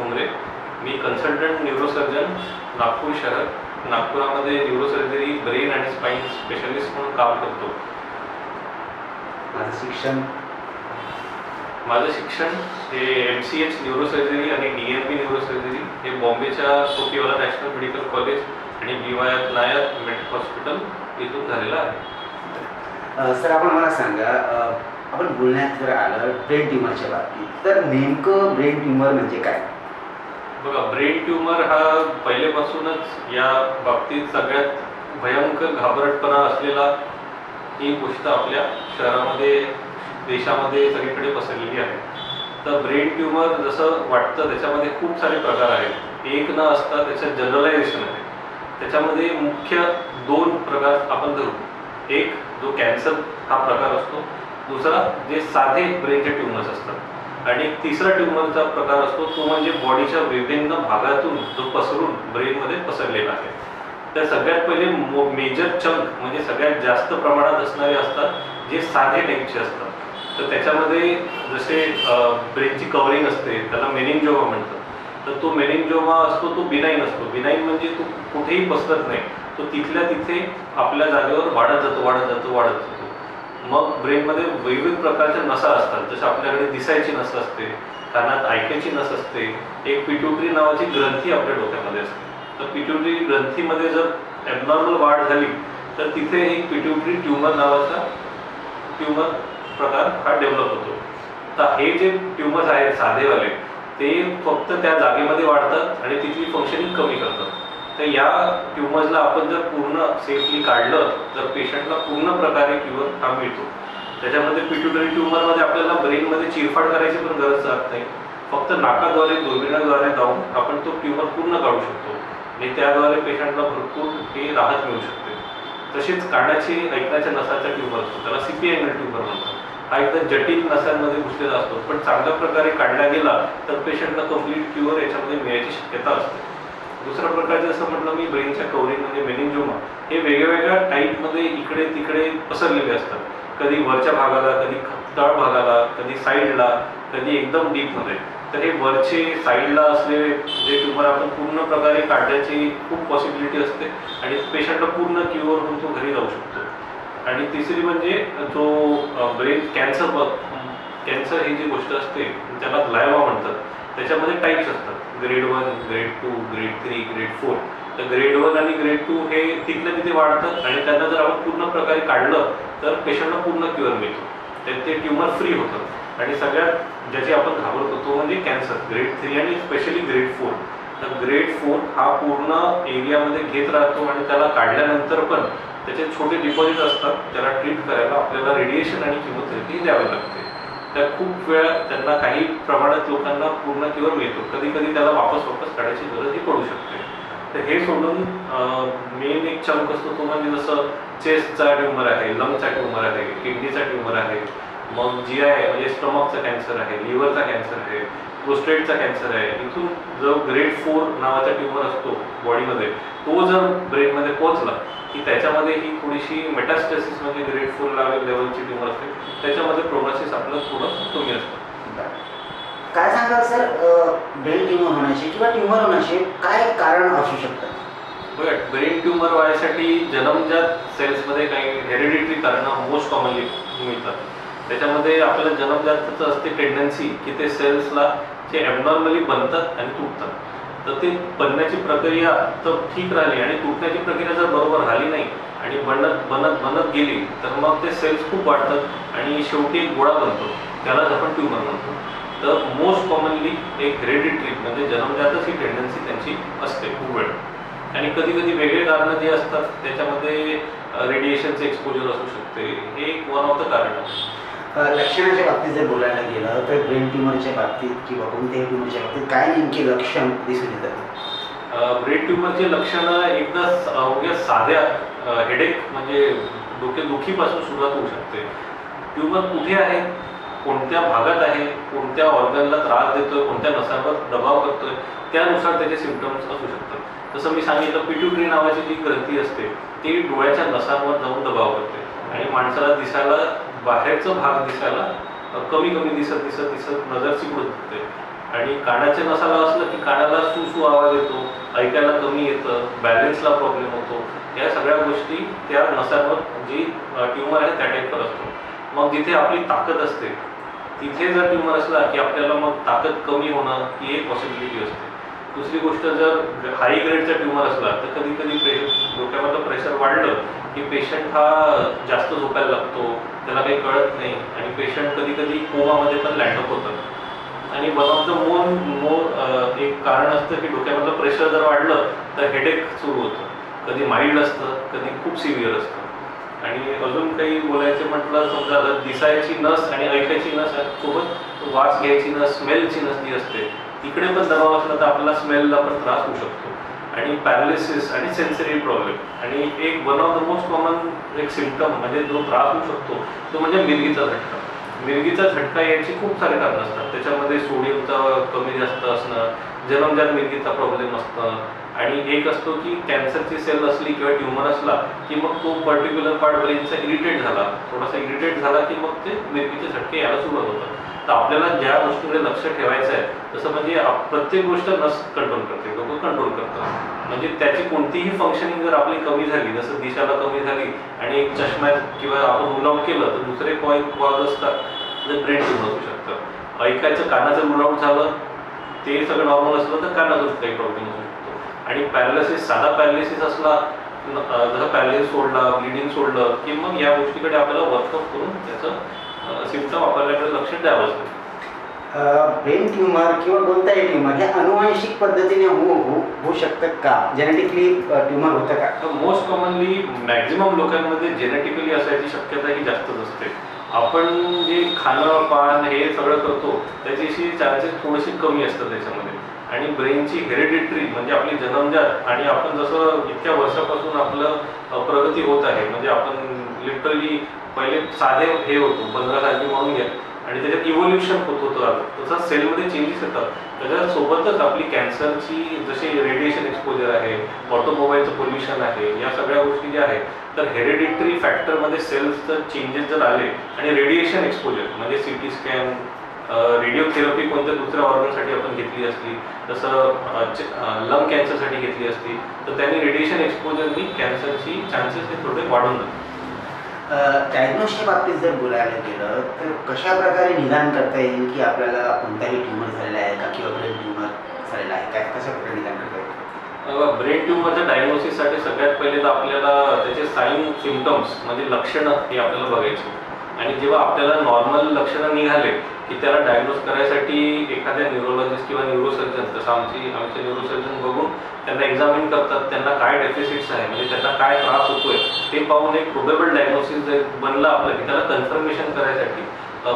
ठोंबरे मी consultant neurosurgeon Nagpur शहर. नागपुरामध्ये न्यूरोसर्जरी ब्रेन आणि स्पाईन स्पेशलिस्ट म्हणून काम करतो. माझं शिक्षण? माझं शिक्षण हे एम सी एच न्यूरोसर्जरी आणि डी एम बी न्यूरोसर्जरी हे बॉम्बेच्या टोपीवाला नॅशनल मेडिकल कॉलेज आणि B Y Nair medical hospital इथून झालेलं आहे. सर आपण मला सांगा आपण बोलण्यात जर आलं ब्रेन ट्युमरच्या बाबतीत तर नेमकं ब्रेन ट्युमर म्हणजे काय? बघा ब्रेन ट्यूमर हा पहिलेपासूनच या बाबतीत सगळ्यात भयंकर घाबरटपणा असलेला ही गोष्ट आपल्या शहरामध्ये देशामध्ये सगळीकडे पसरलेली आहे. तर ब्रेन ट्यूमर जसं वाटतं त्याच्यामध्ये खूप सारे प्रकार आहेत. एक न असता त्याच्यात जनरलायझेशन आहे. त्याच्यामध्ये मुख्य दोन प्रकार आपण धरू. एक जो कॅन्सर हा प्रकार असतो. दुसरा जे साधे ब्रेनचे ट्यूमर्स असतात. आणि तिसरा ट्युमरचा प्रकार असतो तो म्हणजे बॉडीच्या विभिन्न भागातून जो पसरून ब्रेनमध्ये पसरलेला आहे. त्या सगळ्यात पहिले मेजर चंक म्हणजे सगळ्यात जास्त प्रमाणात असणारे असतात जे साधे टाईपचे असतात. तर त्याच्यामध्ये जसे ब्रेनची कव्हरिंग असते त्याला मेनिंगजोमा म्हणतात. तर तो मेनिंगजोमा असतो तो बिनाईन असतो. बिनाईन म्हणजे तो कुठेही पसरत नाही. तो तिथल्या तिथे आपल्या जागेवर वाढत जातो वाढत जातो वाढत जातो. मग ब्रेनमध्ये विविध प्रकारच्या नसा असतात. जसं आपल्याकडे दिसायची नस असते कानात ऐकायची नस असते एक पिट्युटरी नावाची ग्रंथी आपल्या डोक्यामध्ये असते. तर पिट्युटरी ग्रंथीमध्ये जर ॲबनॉर्मल वाढ झाली तर तिथे एक पिट्युटरी ट्युमर नावाचा ट्युमर प्रकार हा डेव्हलप होतो. तर हे जे ट्युमर्स आहेत साधेवाले ते फक्त त्या जागेमध्ये वाढतात आणि तिथली फंक्शनिंग कमी करतात. तर या ट्यूमर्सला आपण जर पूर्ण सेफली काढलं तर पेशंटला पूर्ण प्रकारे क्युअर हा मिळतो. त्याच्यामध्ये पिट्युटरी ट्यूमरमध्ये आपल्याला ब्रेनमध्ये चिरफाड करायची पण गरज जात नाही. फक्त नाकाद्वारे दुर्बिणाद्वारे जाऊन आपण तो ट्युमर पूर्ण काढू शकतो. आणि त्याद्वारे पेशंटला भरपूर हे राहत मिळू शकते. तसेच कानाची ऐकण्याच्या नसाचा ट्युमर असतो त्याला सी पी ट्युमर म्हणतात. हा एकदा जटिल नसांमध्ये घुसलेला असतो. पण चांगल्या प्रकारे काढला गेला तर पेशंटला कंप्लीट क्युअर याच्यामध्ये मिळायची शक्यता असते. दुसरा प्रकार जसं म्हटलं मी ब्रेनच्या कवरिंग म्हणजे मेनिंजोमा हे वेगवेगळ्या टाईपमध्ये इकडे तिकडे पसरलेले असतात. कधी वरच्या भागाला कधी तळ भागाला कधी साईडला कधी एकदम डीपमध्ये. तर हे वरचे साईडला असलेले जे ट्यूमर आपण पूर्ण प्रकारे काढण्याची खूप पॉसिबिलिटी असते आणि पेशंटला पूर्ण क्युअर होऊन तो घरी जाऊ शकतो. आणि तिसरी म्हणजे जो ब्रेन कॅन्सर कॅन्सर ही जी गोष्ट असते त्याला लायवा म्हणतात. त्याच्यामध्ये टाईप्स असतात. Grade one grade two grade three grade four तर ग्रेड वन आणि ग्रेड टू हे तिथल्या तिथे वाढतात आणि त्यांना जर आपण पूर्ण प्रकारे काढलं तर पेशंटला पूर्ण क्युअर मिळतो. तर ते ट्युमर फ्री होतं. आणि सगळ्यात ज्याची आपण घाबरतो तो म्हणजे कॅन्सर ग्रेड थ्री आणि स्पेशली ग्रेड फोर तर ग्रेड फोर हा पूर्ण एरियामध्ये घेत राहतो आणि त्याला काढल्यानंतर पण त्याचे छोटे डिपॉझिट असतात. त्याला ट्रीट करायला आपल्याला रेडिएशन आणि किमोथेरपी द्यावी लागते. त्या खूप वेळा त्यांना काही प्रमाणात लोकांना पूर्ण किंवा मिळतो. कधी कधी त्याला वापस वापस काढायची गरजही पडू शकते. तर हे सोडून मेन एक चमक असतो तो म्हणजे जसं चेस्टचा ट्यूमर आहे लंगचा ट्युमर आहे किडनीचा ट्यूमर आहे मग जी आय म्हणजे स्टमकचा कॅन्सर आहे लिव्हरचा कॅन्सर आहे प्रोस्टेटचा कॅन्सर आहे इथून जो ग्रेड फोर नावाचा ट्यूमर असतो बॉडीमध्ये तो जर ब्रेनमध्ये पोचला की त्याच्यामध्ये ही थोडीशी मेटास्टेसिस म्हणजे ग्रेड फोर लेवलची ट्यूमर असते. त्याच्यामध्ये प्रोग्रेसिस आपलं थोडं कमी असतं. काय सांगाल सर? ब्रेन ट्युमर होण्याचे किंवा ट्युमर होण्याचे काय कारण असू शकतात बघा ब्रेन ट्यूमर व्हायसाठी जन्मजात सेल्समध्ये काही हेरिडिटरी कारणं मोस्ट कॉमनली मिळतात. त्याच्यामध्ये आपल्याला जन्मजातच असते टेंडन्सी की ते सेल्सला जे ॲबनॉर्मली बनतात आणि तुटतात. तर ते बनण्याची प्रक्रिया तर ठीक राहिली आणि तुटण्याची प्रक्रिया जर बरोबर झाली नाही आणि बनत बनत बनत गेली तर मग ते सेल्स खूप वाढतात आणि शेवटी एक गोळा बनतो. त्यालाच आपण ट्यूमर म्हणतो. तर मोस्ट कॉमनली एक हेरिडिटरी म्हणजे जन्मजातच ही टेंडन्सी त्यांची असते खूप वेळ. आणि कधी कधी वेगळे कारणं जे असतात त्याच्यामध्ये रेडिएशनचं एक्सपोजर असू शकते. हे एक वन ऑफ द कारण आहे. लक्षणाच्या बाबतीत जर बोलायला गेलं तर ब्रेन ट्युमरच्या बाबतीत किंवा कोणत्याही ट्युमरच्या बाबतीत काय नेमके लक्षण दिसून येतात? ब्रेन ट्यूमरची लक्षणं एकदा अवघ्या साध्या हेडेक म्हणजे डोकेदुखीपासून सुरुवात होऊ शकते. ट्यूमर कुठे आहे? कोणत्या भागात आहे? कोणत्या ऑर्गनला त्रास देतोय? कोणत्या नसांवर दबाव करतोय? त्यानुसार त्याचे सिमटम्स असू शकतात. जसं मी सांगितलं पिट्युटरी नावाची जी ग्रंथी असते ती डोळ्याच्या नसांवर जाऊन दबाव करते. आणि माणसाला दिसायला बाहेरचा भाग दिसायला कमी कमी दिसत दिसत दिसत नजर चिकडून होते. आणि कानाच्या नसाला असलं की कानाला सू सू आवाज येतो ऐकायला कमी येतं बॅलन्सला प्रॉब्लेम होतो. या सगळ्या गोष्टी त्या नसांवर जी ट्युमर आहे त्या टाईपवर असतो. मग जिथे आपली ताकद असते तिथे जर ट्युमर असला की आपल्याला मग ताकद कमी होणं ही एक पॉसिबिलिटी असते. दुसरी गोष्ट जर हाय ग्रेडचा ट्युमर असला तर कधी कधी प्रे डोक्यामधलं प्रेशर वाढलं की पेशंट हा जास्त झोपायला लागतो त्याला काही कळत नाही आणि पेशंट कधी कधी कोमामध्ये पण लँडअप होतात. आणि बदामचं ऑफ द मोर एक कारण असतं की डोक्यामधलं प्रेशर जर वाढलं तर हेडेक सुरू होतं. कधी माइल्ड असतं कधी खूप सिव्हिअर असतं. आणि अजून काही बोलायचं म्हटलं समजा दिसायची नस आणि ऐकायची नस सोबत वास घ्यायची नस स्मेलची नस जी असते तिकडे पण दबाव असला तर आपल्याला स्मेलला पण त्रास होऊ शकतो. आणि पॅरालिसिस आणि सेन्सरी प्रॉब्लेम आणि एक one of the most common एक सिम्पटम म्हणजे जो त्रास होऊ शकतो तो म्हणजे मिरगीचा झटका मिरगीचा झटका याची खूप सारे कारण असतात. त्याच्यामध्ये सोडियमचा कमी जास्त असणं जन्मजात मिरगीचा प्रॉब्लेम असतं आणि एक असतो की कॅन्सरची सेल असली किंवा ट्युमर असला की मग तो पर्टिक्युलर पार्ट ब्रेनचा इरिटेट झाला थोडासा इरिटेट झाला की मग ते मिरगीचे झटके यायला सुरुवात होतात. तर आपल्याला ज्या गोष्टीकडे लक्ष ठेवायचं आहे तसं म्हणजे प्रत्येक गोष्ट नस कंट्रोल करते डोकं कंट्रोल करतं म्हणजे त्याची कोणतीही फंक्शनिंग जर आपली कमी झाली जसं दिशाला कमी झाली आणि एक चष्म्यात किंवा आपण मुलाउट केलं तर दुसरे पॉईंट कॉज असतात. तर ब्रेन ट्यूम असू शकतं. ऐकायचं कानाचं मुलाउट झालं ते सगळं नॉर्मल असलं तर कानाचं काही प्रॉब्लेम असू शकतो. आणि पॅरालिसिस साधा पॅरालिसिस असला जसं पॅरालिसिस सोडला ब्लिडिंग सोडलं की मग या गोष्टीकडे आपल्याला वर्कअप करून त्याचं सिम्पटम आपल्याकडे लक्ष द्यावं लागतं. ब्रेन ट्युमर किंवा कोणताही ट्युमर हे अनुवांशिक पद्धतीने होऊ होऊ होऊ शकतं का? जेनेटिकली ट्युमर होतं का? मोस्ट कॉमनली मॅक्झिमम लोकांमध्ये जेनेटिकली असायची शक्यता ही जास्तच असते. आपण जे खाणं पान हे सगळं करतो त्याच्याशी चान्सेस थोडेसे कमी असतात त्याच्यामध्ये. आणि ब्रेनची हेरिडिटरी म्हणजे आपली जन्मजात आणि आपण जसं इतक्या वर्षापासून आपलं प्रगती होत आहे म्हणजे आपण लिटरली पहिले साधे हे होतो पंधरा बंदरासारखे म्हणून घ्या. आणि त्याच्यात इव्होल्युशन होत होतं आता. तसं सेलमध्ये चेंजेस येतात. त्याच्यासोबतच आपली कॅन्सरची जसे रेडिएशन एक्सपोजर आहे ऑटोमोबाईलचं पोल्युशन आहे या सगळ्या गोष्टी ज्या आहेत तर हेरिडिटरी फॅक्टरमध्ये सेल्सचं चेंजेस जर आले आणि रेडिएशन एक्सपोजर म्हणजे सी टी स्कॅन रेडिओथेरपी कोणत्या दुसऱ्या ऑर्गनसाठी आपण घेतली असती जसं लंग कॅन्सरसाठी घेतली असती तर त्यांनी रेडिएशन एक्सपोजरनी कॅन्सरची चान्सेस हे थोडे वाढून जातात. डायग्नोसच्या बाबतीत जर बोलायला गेलं तर कशा प्रकारे निदान करता येईल की आपल्याला कोणताही ट्युमर झालेला आहे का किंवा ब्रेन ट्युमर झालेला आहे? काय कशा प्रकारे निदान करता येईल? ब्रेन ट्यूमरच्या डायग्नोसिससाठी सगळ्यात पहिले तर आपल्याला त्याचे साईन सिमटम्स म्हणजे लक्षणं हे आपल्याला बघायची. आणि जेव्हा आपल्याला नॉर्मल लक्षणं निघाले की त्याला डायग्नोज करायसाठी एखाद्या न्यूरोलॉजिस्ट किंवा न्यूरोसर्जन जसं आमची आमचे न्यूरोसर्जन बघून त्यांना एक्झामिन करतात त्यांना काय डेफिसिट्स आहे म्हणजे त्यांना काय त्रास होतोय ते पाहून एक प्रोबेबल डायग्नोसिस जर बनलं आपलं की त्याला कन्फर्मेशन करायसाठी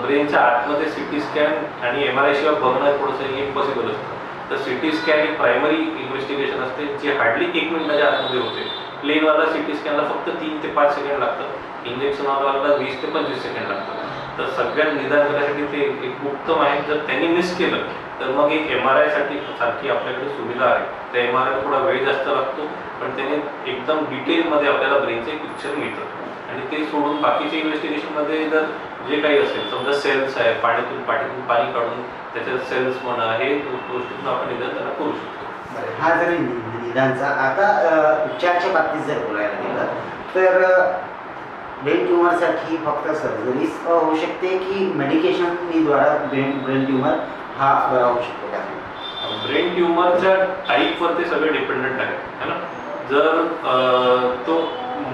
ब्रेनच्या आतमध्ये सी टी स्कॅन आणि एम आर आय शिवाय बघणं थोडंसं इम्पॉसिबल असतं. तर सी टी स्कॅन ही प्रायमरी इन्व्हेस्टिगेशन असते जी हार्डली एक मिनिटाच्या आतमध्ये होते. प्लेनवाला सी टी स्कॅनला फक्त तीन ते पाच सेकंड लागतात. इंजेक्शनवाला वीस ते पंचवीस सेकंड लागतात. तर सगळ्यात निदान करण्यासाठी ते एक उत्तम आहे. जर त्यांनी मिस केलं तर मग एक एम आर आयसाठी सारखी आपल्याकडे सुविधा आहे. त्या एम आर आय थोडा वेळ जास्त लागतो पण त्याने एकदम डिटेलमध्ये आपल्याला ब्रेनचं एक पिक्चर मिळतं. आणि ते सोडून बाकीच्या इन्व्हेस्टिगेशनमध्ये जर जे काही असेल समजा सेल्स आहे पाण्यातून पाठीतून पाणी काढून त्याच्यात सेल्स म्हणा हे गोष्टीतून आपण निदान त्यांना करू शकतो. हा जरी निदानचा आता उपचारच्या बाबतीत जर बोलायला गेलं तर ब्रेन ट्युमरसाठी फक्त सर्जरीच होऊ शकते की मेडिकेशनद्वारा ब्रेन ब्रेन ट्युमर हा बरा होऊ शकतो का? ब्रेन ट्युमरच्या टाईपवर ते सगळं डिपेंडंट आहे है ना? जर तो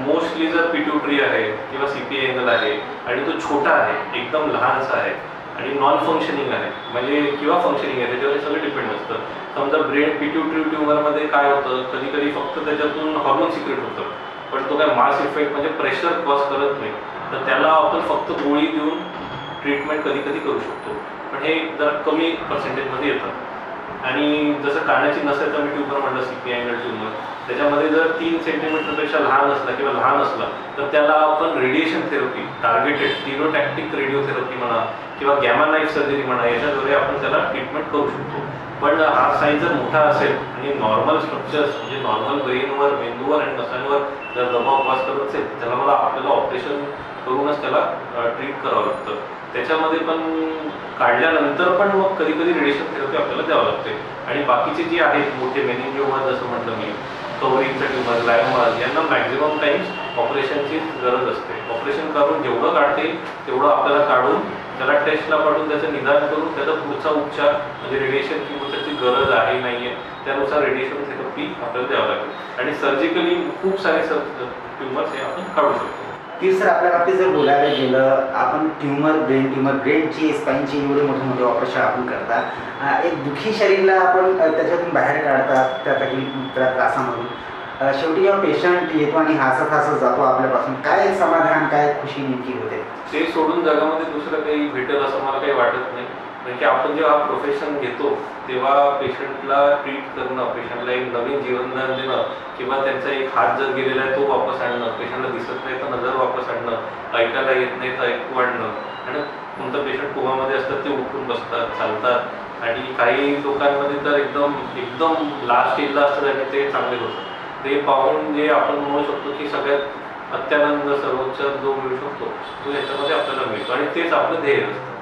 मोस्टली जर पिट्युटरी आहे किंवा सी पी एंगल आहे आणि तो छोटा आहे एकदम लहानसा आहे आणि नॉन फंक्शनिंग आहे म्हणजे किंवा फंक्शनिंग आहे त्याच्यावर सगळं डिपेंड असतं. समजा ब्रेन पिट्युटरी ट्युमरमध्ये काय होतं? कधी कधी फक्त त्याच्यातून हॉर्मोन सिक्रेट होतं. पण तो काय मास इफेक्ट म्हणजे प्रेशर कॉज करत नाही. तर त्याला आपण फक्त गोळी देऊन ट्रीटमेंट कधी कधी करू शकतो. पण हे जरा कमी पर्सेंटेजमध्ये येतं. आणि जसं कानाची नसेल तर मी ट्यूबर म्हणलं सी पी अँगल ट्यूमर त्याच्यामध्ये जर तीन सेंटीमीटरपेक्षा लहान असला किंवा लहान असला तर त्याला आपण radiation therapy targeted stereotactic radiotherapy म्हणा किंवा गॅमा नाईफ सर्जरी म्हणा याच्याद्वारे आपण त्याला ट्रीटमेंट करू शकतो. पण हा साईज जर मोठा असेल आणि नॉर्मल स्ट्रक्चर्स म्हणजे नॉर्मल ब्रेनवर मेंदूवर आणि नसांवर जर दबाव पास करत असेल त्याला मला आपल्याला ऑपरेशन करूनच त्याला ट्रीट करावं लागतं. त्याच्यामध्ये पण काढल्यानंतर पण मग कधी कधी रेडिएशन थेरपी आपल्याला द्यावं लागते. आणि बाकीचे जे आहेत मोठे मेनिंजिओमा जसं म्हटलं मी कवरिंगचा ट्युमर लायमास यांना मॅक्झिमम टाईम्स ऑपरेशनची गरज असते. ऑपरेशन करून जेवढं काढते तेवढं आपल्याला काढून त्याला टेस्टला पाठवून त्याचं निदान करून त्याचा पुढचा उपचार म्हणजे रेडिएशन किंवा त्याची गरज आहे नाही आहे त्यानुसार रेडिएशन थेरपी आपल्याला द्यावं लागेल. आणि सर्जिकली खूप सारे ट्युमर्स हे आपण काढू शकतो. तीच सर आपल्या बाबतीत जर बोलायला गेलं आपण ट्युमर ब्रेन ट्युमर ब्रेनची स्पाईनची एवढे मोठे मोठे ऑपरेशन आपण करता एक दुखी शरीरला आपण त्याच्यातून बाहेर काढतात त्या तकलीफ त्या त्रासामधून. शेवटी जेव्हा पेशंट येतो आणि हसत हसत जातो आपल्यापासून काय समाधान काय खुशी नेमकी होते? ते सोडून जगामध्ये दुसरं काही भेटेल असं मला काही वाटत नाही. कारण की आपण जेव्हा प्रोफेशन घेतो तेव्हा पेशंटला ट्रीट करणं पेशंटला एक नवीन जीवनदान देणं किंवा त्यांचा एक हात जर गेलेला आहे तो वापस आणणं पेशंटला दिसत नाही तर नजर वापस आणणं ऐकायला येत नाही तर ऐकू आणणं. आणि कोणतं पेशंट कोमामध्ये असतात ते उठून बसतात चालतात. आणि काही लोकांमध्ये तर एकदम एकदम लास्ट स्टेजला असतात आणि ते चांगले होतात. ते पाहून जे आपण म्हणू शकतो की सगळ्यात अत्यानंद सर्वोच्च जो मिळू शकतो तो याच्यामध्ये आपल्याला मिळतो. आणि तेच आपलं ध्येय असतं.